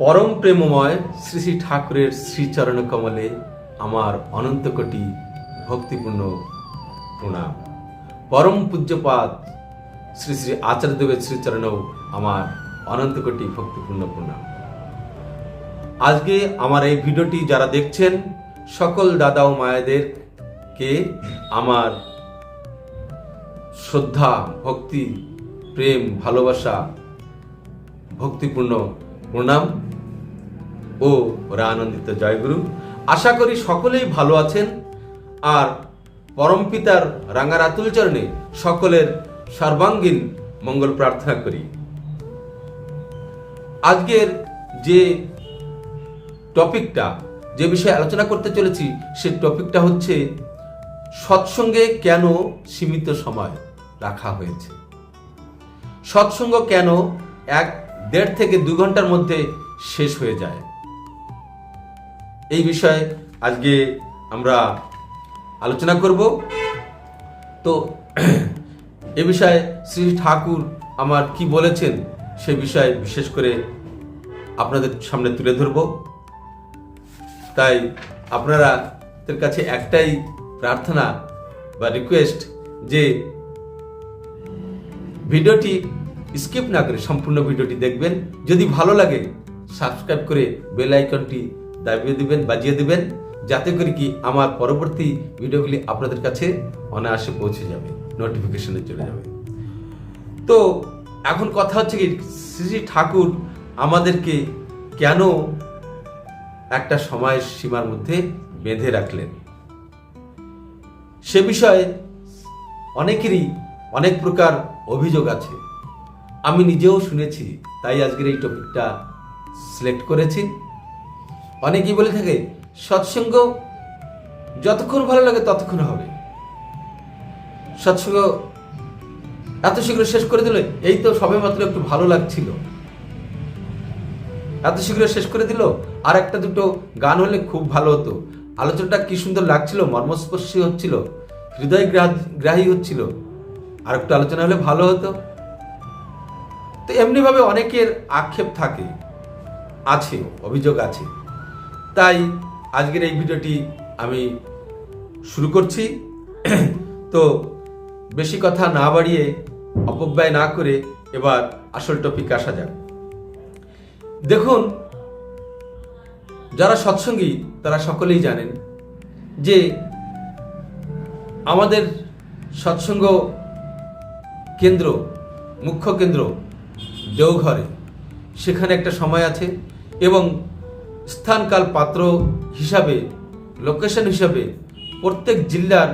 পরম প্রেমময় শ্রী শ্রী ঠাকুরের শ্রীচরণ কমলে আমার অনন্ত কোটি ভক্তিপূর্ণ প্রণাম। পরম পূজ্যপাত শ্রী শ্রী আচার্যদেবের শ্রীচরণেও আমার অনন্ত কোটি ভক্তিপূর্ণ প্রণাম। আজকে আমার এই ভিডিওটি যারা দেখছেন, সকল দাদা ও মায়েদেরকে আমার শ্রদ্ধা, ভক্তি, প্রেম, ভালোবাসা, ভক্তিপূর্ণ প্রণাম। ও ওরা আনন্দিত জয়গুরু আশা করি সকলেই ভালো আছেন। আর পরমপিতার রাঙা রাতুল চরণে সকলের সর্বাঙ্গীন মঙ্গল প্রার্থনা করি। আজকের যে টপিকটা, যে বিষয়ে আলোচনা করতে চলেছি, সে টপিকটা হচ্ছে সৎসঙ্গে কেন সীমিত সময় রাখা হয়েছে? সৎসঙ্গ কেন এক দেড় থেকে দু ঘণ্টার মধ্যে শেষ হয়ে যায়? এই বিষয়ে আজকে আমরা আলোচনা করব। তো এ বিষয়ে শ্রী ঠাকুর আমার কি বলেছেন সে বিষয়ে বিশেষ করে আপনাদের সামনে তুলে ধরব। তাই আপনারা তাদের কাছে একটাই প্রার্থনা বা রিকোয়েস্ট যে ভিডিওটি স্কিপ না করে সম্পূর্ণ ভিডিওটি দেখবেন। যদি ভালো লাগে সাবস্ক্রাইব করে বেল আইকনটি দাবিয়ে দিবেন বাজিয়ে দিবেন, যাতে করে কি আমার পরবর্তী ভিডিওগুলি আপনাদের কাছে অনায়াসে পৌঁছে যাবে নোটিফিকেশনে চলে যাবে। তো এখন কথা হচ্ছে কি, শ্রী ঠাকুর আমাদেরকে কেন একটা সময় সীমার মধ্যে বেঁধে রাখলেন? সে বিষয়ে অনেকেরই অনেক প্রকার অভিযোগ আছে। আমি নিজেও শুনেছি, তাই আজকের এই টপিকটা সিলেক্ট করেছি। অনেকেই বলে থাকে, সৎসঙ্গ যতক্ষণ ভালো লাগে ততক্ষণ হবে। সৎসঙ্গ এত শীঘ্র শেষ করে দিলে, এই তো সবে মাত্র একটু ভালো লাগছিল। এত শীঘ্র শেষ করে দিল আর একটা দুটো গান হলে খুব ভালো হতো। আলোচনাটা কি সুন্দর লাগছিল, মর্মস্পর্শী হচ্ছিল, হৃদয় গ্রাহ- হচ্ছিল। আর একটু আলোচনা হলে ভালো হতো। তো এমনিভাবে অনেকের আক্ষেপ থাকে, আছে, অভিযোগ আছে। তাই আজকের এই ভিডিওটি আমি শুরু করছি। তো বেশি কথা না বাড়িয়ে অপব্যয় না করে এবার আসল টপিক আসা যাক। দেখুন, যারা সৎসঙ্গী, তারা সকলেই জানেন যে আমাদের সৎসঙ্গ কেন্দ্র, মুখ্য কেন্দ্র দেওঘরে। সেখানে একটা সময় আছে এবং স্থানকাল পাত্র হিসাবে লোকেশন হিসাবে প্রত্যেক জেলার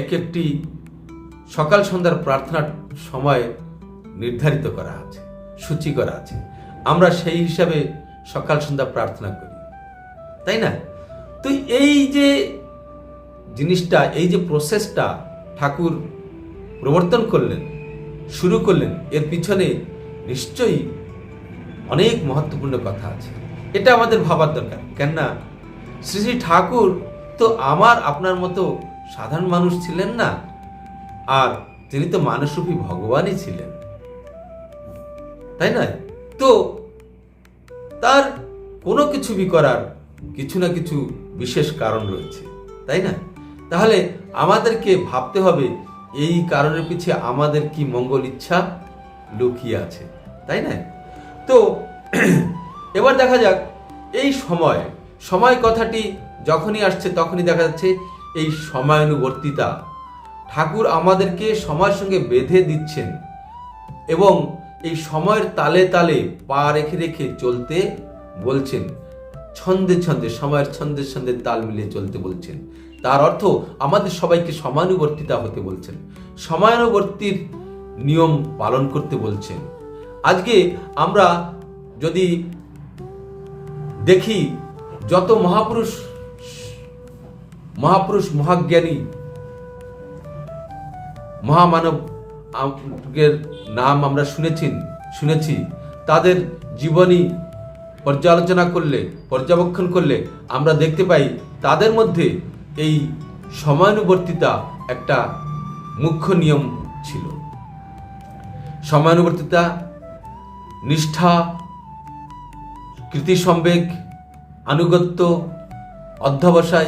এক একটি সকাল সন্ধ্যার প্রার্থনার সময় নির্ধারিত করা আছে, সূচি করা আছে। আমরা সেই হিসাবে সকাল সন্ধ্যা প্রার্থনা করি। তাই না? তো এই যে জিনিসটা, এই যে প্রসেসটা ঠাকুর প্রবর্তন করলেন, শুরু করলেন, এর পিছনে নিশ্চয়ই অনেক মহত্বপূর্ণ কথা আছে। এটা আমাদের ভাবার দরকার। কেননা শ্রী শ্রী ঠাকুর তো আমার, আপনার মতো সাধারণ মানুষ ছিলেন না, আর তিনি তো মানুষরূপী ভগবানই ছিলেন। তাই না তো তার কোনো কিছু করার কিছু না কিছু বিশেষ কারণ রয়েছে, তাই না? তাহলে আমাদেরকে ভাবতে হবে, এই কারণের পিছিয়ে আমাদের কি মঙ্গল ইচ্ছা লুকিয়ে আছে, তাই না তো এবার দেখা যাক, এই সময় সময় কথাটি যখনই আসছে তখনই দেখা যাচ্ছে এই সময়ানুবর্তিতা। ঠাকুর আমাদেরকে সময়ের সঙ্গে বেঁধে দিচ্ছেন এবং এই সময়ের তালে তালে পা রেখে রেখে চলতে বলছেন। ছন্দে ছন্দে, সময়ের ছন্দে ছন্দে তাল মিলিয়ে চলতে বলছেন। তার অর্থ আমাদের সবাইকে সমানুবর্তিতা হতে বলছেন। সময়ানুবর্তীর নিয়ম পালন করতে বলছেন। আজকে আমরা যদি দেখি যত মহাপুরুষ মহাপুরুষ মহাজ্ঞানী, মহামানব এর নাম আমরা শুনেছি শুনেছি। তাদের জীবনী পর্যালোচনা করলে, পর্যবেক্ষণ করলে আমরা দেখতে পাই তাদের মধ্যে এই সময়ানুবর্তিতা একটা মুখ্য নিয়ম ছিল। সময়ানুবর্তিতা, নিষ্ঠা কৃতিসম্বেগ আনুগত্য, অধ্যবসায়,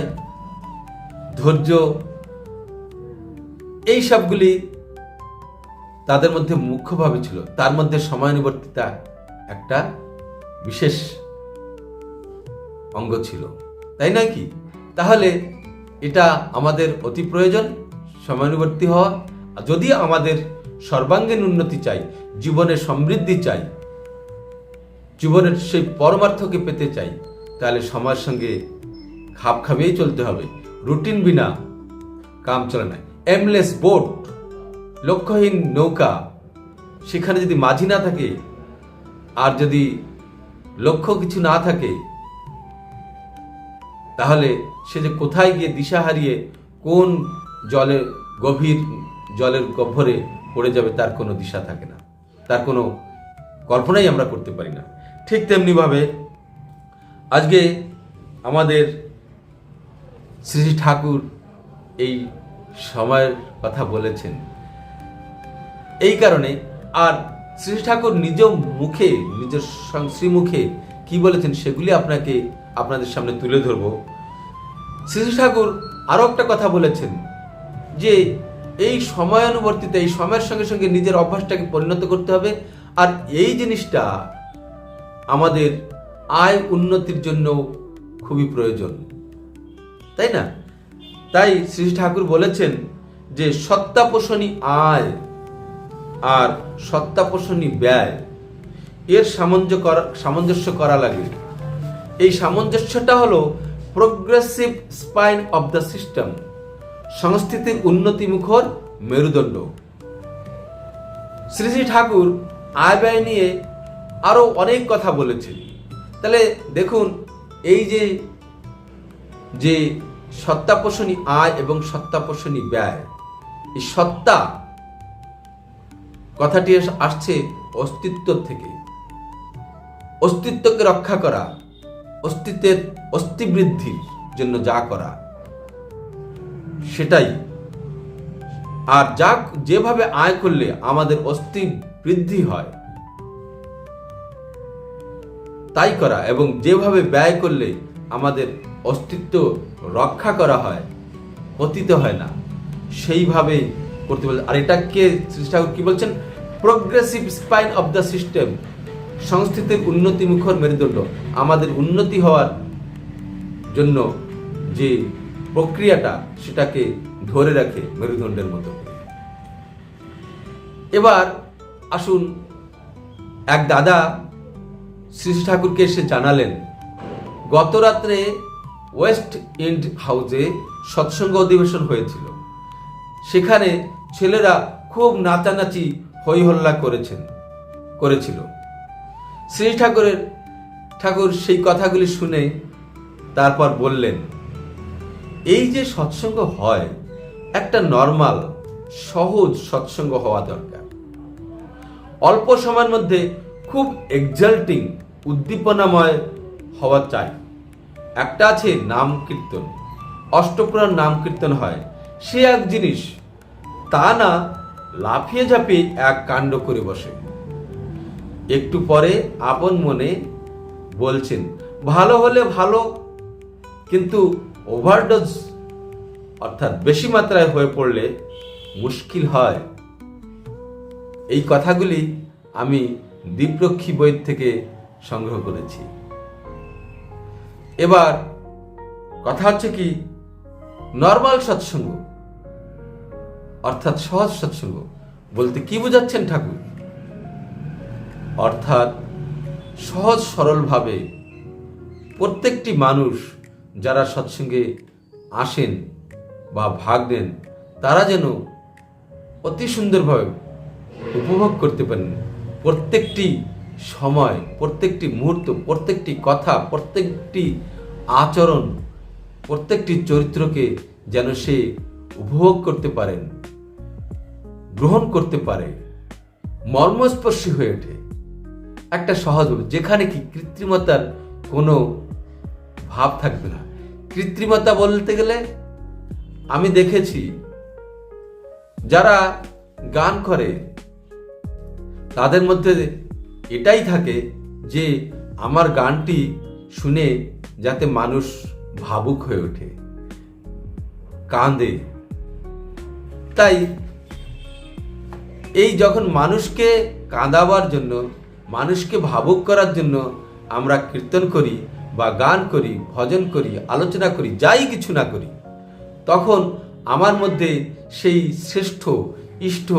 ধৈর্য, এই সবগুলি তাদের মধ্যে মুখ্যভাবে ছিল। তার মধ্যে সময়ানুবর্তিতা একটা বিশেষ অঙ্গ ছিল। তাই নয় কি? তাহলে এটা আমাদের অতি প্রয়োজন, সময়ানুবর্তী হওয়া। যদি আমাদের সর্বাঙ্গীন উন্নতি চাই জীবনের সমৃদ্ধি চাই জীবনের সেই পরমার্থকে পেতে চাই, তাহলে সময়ের সঙ্গে খাপ খাবিয়েই চলতে হবে। রুটিন বিনা কাম চলে না। এমলেস বোট লক্ষ্যহীন নৌকা, সেখানে যদি মাঝি না থাকে, আর যদি লক্ষ্য কিছু না থাকে, তাহলে সে যে কোথায় গিয়ে দিশা হারিয়ে কোন জলে, গভীর জলের গহ্বরে পড়ে যাবে, তার কোনো দিশা থাকে না। তার কোনো কল্পনাই আমরা করতে পারি না। ঠিক তেমনিভাবে আজকে আমাদের শ্রী ঠাকুর এই সময়ের কথা বলেছেন। এই কারণে আর শ্রী ঠাকুর নিজ মুখে নিজের শ্রীমুখে কি বলেছেন সেগুলি আপনাকে আপনাদের সামনে তুলে ধরব। শ্রী শ্রী ঠাকুর আরও একটা কথা বলেছেন যে এই সময়ানুবর্তিতা, এই সময়ের সঙ্গে সঙ্গে নিজের অভ্যাসটাকে পরিণত করতে হবে। আর এই জিনিসটা আমাদের আয় উন্নতির জন্য খুবই প্রয়োজন। তাই না? তাই শ্রী ঠাকুর বলেছেন যে সত্তাপোষণী আয় আর সত্তাপোষণী ব্যয়। এর সামঞ্জস্য করা সামঞ্জস্য করা লাগে। এই সামঞ্জস্যটা হলো progressive spine of the system সংস্কৃতির উন্নতিমুখর মেরুদণ্ড। শ্রী শ্রী ঠাকুর আয় ব্যয় নিয়ে আরও অনেক কথা বলেছেন। তাহলে দেখুন, এই যে যে সত্তাপোষণী আয় এবং সত্তাপোষণী ব্যয়, এই সত্তা কথাটি আস- আসছে অস্তিত্ব থেকে। অস্তিত্বকে রক্ষা করা, অস্তিত্বের অস্তিবৃদ্ধির জন্য যা করা, সেটাই। আর যা, যেভাবে আয় করলে আমাদের অস্থি বৃদ্ধি হয় তাই করা এবং যেভাবে ব্যয় করলে আমাদের অস্তিত্ব রক্ষা করা হয়, পতিত হয় না। সেইভাবে করতে বলে আর এটাকে ঠাকুর কি বলছেন? Progressive spine of the system সংস্কৃতির উন্নতি মুখর মেরুদণ্ড। আমাদের উন্নতি হওয়ার জন্য যে প্রক্রিয়াটা, সেটাকে ধরে রাখে মেরুদণ্ডের মতো এবার আসুন, এক দাদা শ্রী ঠাকুরকে এসে জানালেন, গত রাত্রে ওয়েস্ট ইন্ড হাউসে সৎসঙ্গ অধিবেশন হয়েছিল। সেখানে ছেলেরা খুব নাচানাচি, হইহল্লা করেছেন, করেছিল। শ্রী ঠাকুরের, ঠাকুর সেই কথাগুলি শুনে তারপর বললেন, এই যে সৎসঙ্গ হয়, একটা নর্মাল, সহজ সৎসঙ্গ হওয়া দরকার। অল্প সময়ের মধ্যে খুব এক্সাল্টিং উদ্দীপনাময় হওয়া চাই। একটা আছে নাম কীর্তন। অষ্টপুরাণ নাম কীর্তন হয়। সে এক জিনিস, তা না লাফিয়ে ঝাঁপিয়ে এক কাণ্ড করে বসে। একটু পরে আপন মনে বলছেন, ভালো হলে ভালো, কিন্তু ওভারডোজ অর্থাৎ বেশি মাত্রায় হয়ে পড়লে মুশকিল হয়। এই কথাগুলি আমি দ্বীপরক্ষী বই থেকে সংগ্রহ করেছি। এবার কথা হচ্ছে কি নর্মাল সৎসঙ্গ, অর্থাৎ সহজ সৎসঙ্গ বলতে কি বোঝাচ্ছেন ঠাকুর? অর্থাৎ সহজ সরলভাবে প্রত্যেকটি মানুষ যারা সৎসঙ্গে আসেন বা ভাগ নেন, তারা যেন অতি সুন্দরভাবে উপভোগ করতে পারেন প্রত্যেকটি সময়, প্রত্যেকটি মুহূর্ত, প্রত্যেকটি কথা, প্রত্যেকটি আচরণ, প্রত্যেকটি চরিত্রকে যেন সে উপভোগ করতে পারেন গ্রহণ করতে পারে, মর্মস্পর্শী হয়ে ওঠে। একটা সহজ যেখানে কি কৃত্রিমতার কোনো ভাব থাকবে না। কৃত্রিমতা বলতে গেলে, আমি দেখেছি, যারা গান করে, তাদের মধ্যে এটাই থাকে যে আমার গানটি শুনে যাতে মানুষ ভাবুক হয়ে ওঠে। কাঁদে। তাই এই যখন মানুষকে কাঁদাবার জন্য, মানুষকে ভাবুক করার জন্য আমরা কীর্তন করি বা গান করি, ভজন করি, আলোচনা করি, যাই কিছু না করি, তখন আমার মধ্যে সেই শ্রেষ্ঠ, ইষ্ট,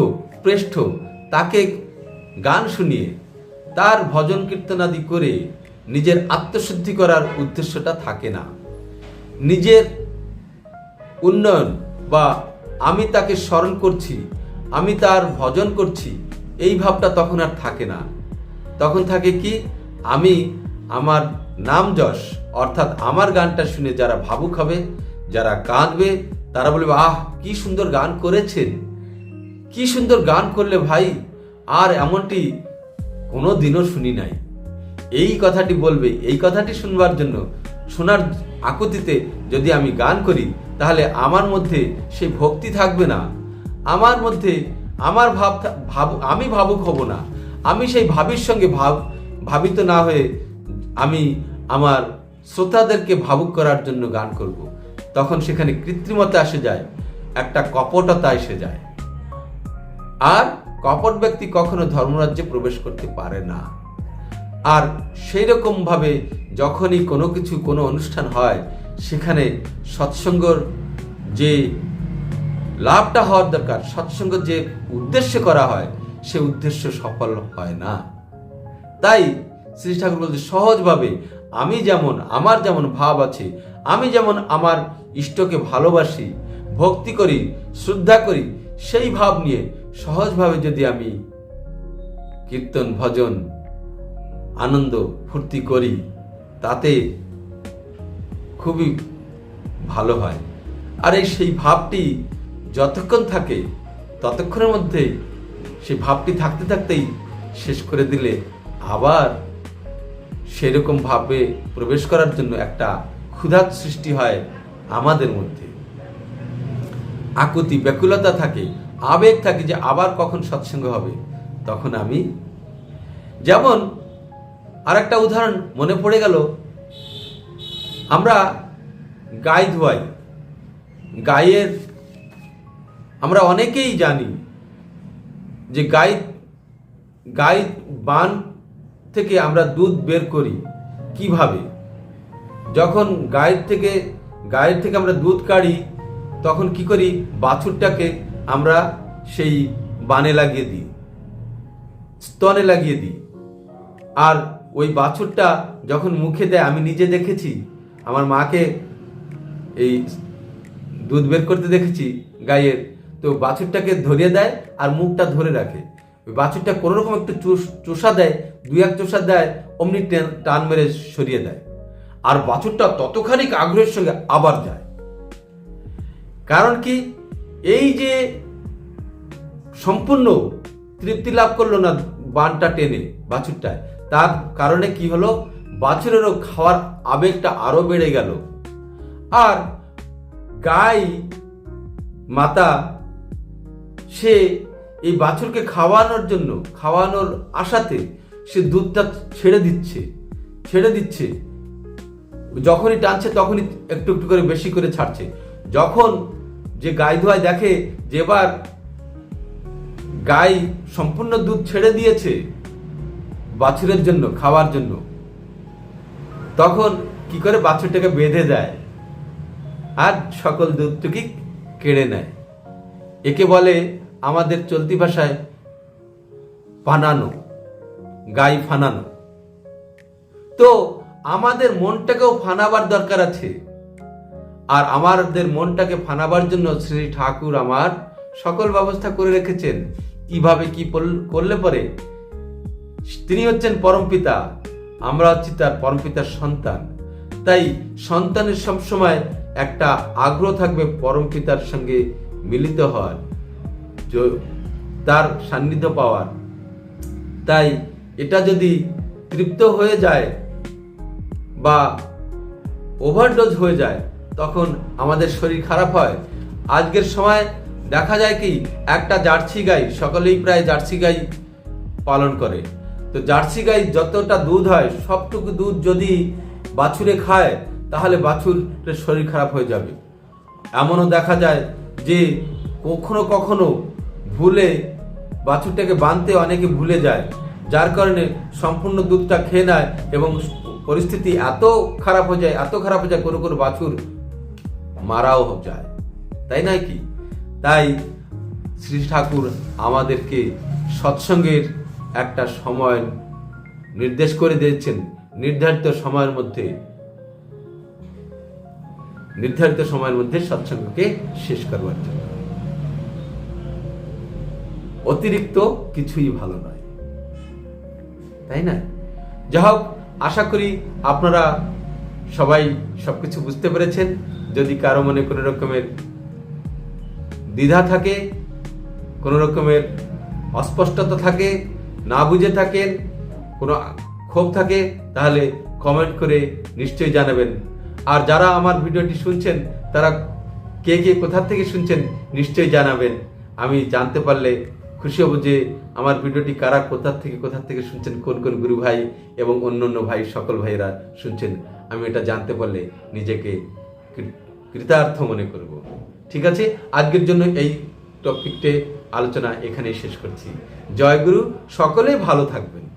প্রেষ্ঠ তাকে গান শুনিয়ে তার ভজন কীর্তনাদি করে নিজের আত্মশুদ্ধি করার উদ্দেশ্যটা থাকে না। নিজের উন্নয়ন বা আমি তাকে স্মরণ করছি, আমি তার ভজন করছি, এই ভাবটা তখন আর থাকে না। তখন থাকে কি, আমি আমার নাম যশ, অর্থাৎ আমার গানটা শুনে যারা ভাবুক হবে, যারা কাঁদবে, তারা বলবে, আহ, কি সুন্দর গান করেছেন। কি সুন্দর গান করলে ভাই, আর এমনটি কোনো দিনও শুনি নাই। এই কথাটি বলবে, এই কথাটি শুনবার জন্য শোনার আকুতিতে যদি আমি গান করি, তাহলে আমার মধ্যে সেই ভক্তি থাকবে না। আমার মধ্যে আমার ভাব ভাব, আমি ভাবুক হব না। আমি সেই ভাবির সঙ্গে ভাব, ভাবিত না হয়ে আমি আমার শ্রোতাদেরকে ভাবুক করার জন্য গান করব। তখন সেখানে কৃত্রিমতা এসে যায়, একটা কপটতা এসে যায়। আর কপট ব্যক্তি কখনো ধর্মরাজ্যে প্রবেশ করতে পারে না। আর সেই রকম ভাবে যখনই কোনো কিছু, কোনো অনুষ্ঠান হয়, সেখানে সৎসঙ্গর যে লাভটা হওয়ার দরকার সৎসঙ্গ যে উদ্দেশ্যে করা হয়, সে উদ্দেশ্য সফল হয় না। তাই শ্রী ঠাকুর বলছে, সহজভাবে আমি যেমন আমার যেমন ভাব আছে, আমি যেমন আমার ইষ্টকে ভালোবাসি, ভক্তি করি, শ্রদ্ধা করি, সেই ভাব নিয়ে সহজভাবে যদি আমি কীর্তন, ভজন, আনন্দ ফুর্তি করি, তাতে খুবই ভালো হয়। আর এই সেই ভাবটি যতক্ষণ থাকে, ততক্ষণের মধ্যে সেই ভাবটি থাকতে থাকতেই শেষ করে দিলে আবার সেরকম ভাবে প্রবেশ করার জন্য একটা ক্ষুধার সৃষ্টি হয় আমাদের মধ্যে। আকুতি ব্যাকুলতা থাকে। আবেগ থাকে যে আবার কখন সৎসঙ্গ হবে, তখন আমি যেমন আর একটা উদাহরণ মনে পড়ে গেল, আমরা গাই ধোয়াই গায়ের আমরা অনেকেই জানি যে গাই গাই বান থেকে আমরা দুধ বের করি, কীভাবে? যখন গায়ের থেকে গায়ের থেকে আমরা দুধ কাড়ি, তখন কি করি? বাছুরটাকে আমরা সেই বানে লাগিয়ে দিই, স্তনে লাগিয়ে দিই। আর ওই বাছুরটা যখন মুখে দেয়, আমি নিজে দেখেছি, আমার মাকে এই দুধ বের করতে দেখেছি গায়ের, তো বাছুরটাকে ধরিয়ে দেয় আর মুখটা ধরে রাখে। ওই বাছুরটা কোনো রকম একটু চুষ- দেয়, দুই এক চোষা দেয়, অমনি টান মেরে সরিয়ে দেয়। আর বাছুরটা ততখানিক আগ্রহের সঙ্গে আবার যায়। কারণ কি? এই যে সম্পূর্ণ তৃপ্তি লাভ করল না বানটা টেনে বাছুরটায়, তার কারণে কি হলো? বাছুরেরও খাওয়ার আবেগটা আরও বেড়ে গেল। আর গাই মাতা, সে এই বাছুরকে খাওয়ানোর জন্য, খাওয়ানোর আশাতে সে দুধটা ছেড়ে দিচ্ছে ছেড়ে দিচ্ছে। যখনই টানছে, তখনই একটু একটু করে বেশি করে ছাড়ছে। যখন যে গাই ধোয়ায় দেখে যে এবার গাই সম্পূর্ণ দুধ ছেড়ে দিয়েছে বাছুরের জন্য, খাওয়ার জন্য। তখন কি করে বাছুরটাকে বেঁধে দেয়? আর সকল দুধটুকি কেড়ে নেয়। একে বলে আমাদের চলতি ভাষায় ফানানো, গাই ফানানো। তো আমাদের মনটাকেও ফানাবার দরকার আছে। আর আমাদের মনটাকে ফানাবার জন্য শ্রী ঠাকুর আমার সকল ব্যবস্থা করে রেখেছেন। কীভাবে কি করলে পরে? তিনি হচ্ছেন পরমপিতা আমরা হচ্ছি তার পরমপিতার সন্তান। তাই সন্তানের সবসময় একটা আগ্রহ থাকবে পরমপিতার সঙ্গে মিলিত হওয়ার তার সান্নিধ্য পাওয়ার। তাই এটা যদি তৃপ্ত হয়ে যায় বা ওভারডোজ হয়ে যায় তখন আমাদের শরীর খারাপ হয়। আজকের সময় দেখা যায় কি, একটা জার্সি গাই, সকলেই প্রায় জার্সি গাই পালন করে। তো জার্সি গাই যতটা দুধ হয়, সবটুকু দুধ যদি বাছুরে খায়, তাহলে বাছুরের শরীর খারাপ হয়ে যাবে। এমনও দেখা যায় যে কখনো কখনো ভুলে বাছুরটাকে বাঁধতে অনেকে ভুলে যায়, যার কারণে সম্পূর্ণ দুধটা খেয়ে নেয় এবং পরিস্থিতি এত খারাপ হয়ে যায়, এত খারাপ হয়ে যায় কোনো কোনো বাছুর মারাও যায়। তাই নয় কি? তাই শ্রী ঠাকুর আমাদেরকে সৎসঙ্গের একটা সময় নির্দেশ করে দিয়েছেন। নির্ধারিত সময়ের মধ্যে, নির্ধারিত সময়ের মধ্যে সৎসঙ্গকে শেষ করবার জন্য। অতিরিক্ত কিছুই ভালো নয়। তাই না? যা হোক আশা করি আপনারা সবাই সবকিছু বুঝতে পেরেছেন। যদি কারও মনে কোনো রকমের দ্বিধা থাকে, কোনো রকমের অস্পষ্টতা থাকে, না বুঝে থাকেন কোনো ক্ষোভ থাকে, তাহলে কমেন্ট করে নিশ্চয়ই জানাবেন। আর যারা আমার ভিডিওটি শুনছেন, তারা কে কে কোথা থেকে শুনছেন, নিশ্চয়ই জানাবেন। আমি জানতে পারলে খুশি হব যে আমার ভিডিওটি কারা কোথা থেকে কোথা থেকে শুনছেন, কোন কোন গুরু ভাই এবং অন্য অন্য ভাই, সকল ভাইরা শুনছেন। আমি এটা জানতে পারলে নিজেকে কৃতার্থ মনে করব। ঠিক আছে? আজকের জন্য এই টপিকটে আলোচনা এখানেই শেষ করছি। জয়গুরু সকলে ভালো থাকবেন।